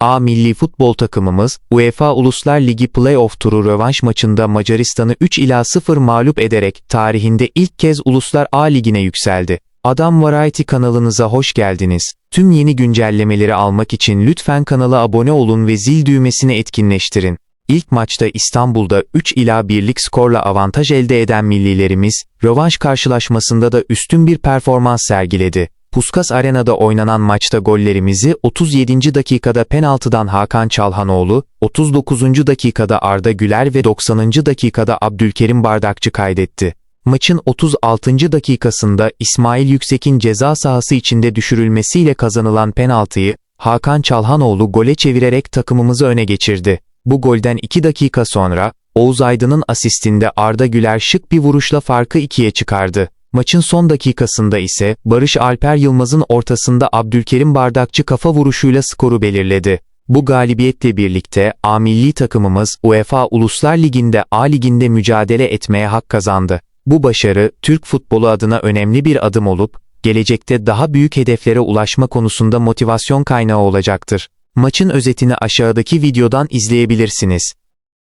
A milli futbol takımımız, UEFA Uluslar Ligi Playoff turu rövanş maçında Macaristan'ı 3 ila 0 mağlup ederek tarihinde ilk kez Uluslar A Ligi'ne yükseldi. Adam Variety kanalınıza hoş geldiniz. Tüm yeni güncellemeleri almak için lütfen kanala abone olun ve zil düğmesini etkinleştirin. İlk maçta İstanbul'da 3 ila 1'lik skorla avantaj elde eden millilerimiz, rövanş karşılaşmasında da üstün bir performans sergiledi. Puskas Arena'da oynanan maçta gollerimizi 37. dakikada penaltıdan Hakan Çalhanoğlu, 39. dakikada Arda Güler ve 90. dakikada Abdülkerim Bardakçı kaydetti. Maçın 36. dakikasında İsmail Yüksek'in ceza sahası içinde düşürülmesiyle kazanılan penaltıyı Hakan Çalhanoğlu gole çevirerek takımımızı öne geçirdi. Bu golden 2 dakika sonra Oğuz Aydın'ın asistinde Arda Güler şık bir vuruşla farkı ikiye çıkardı. Maçın son dakikasında ise Barış Alper Yılmaz'ın ortasında Abdülkerim Bardakçı kafa vuruşuyla skoru belirledi. Bu galibiyetle birlikte A milli takımımız UEFA Uluslar Ligi'nde A Ligi'nde mücadele etmeye hak kazandı. Bu başarı Türk futbolu adına önemli bir adım olup gelecekte daha büyük hedeflere ulaşma konusunda motivasyon kaynağı olacaktır. Maçın özetini aşağıdaki videodan izleyebilirsiniz.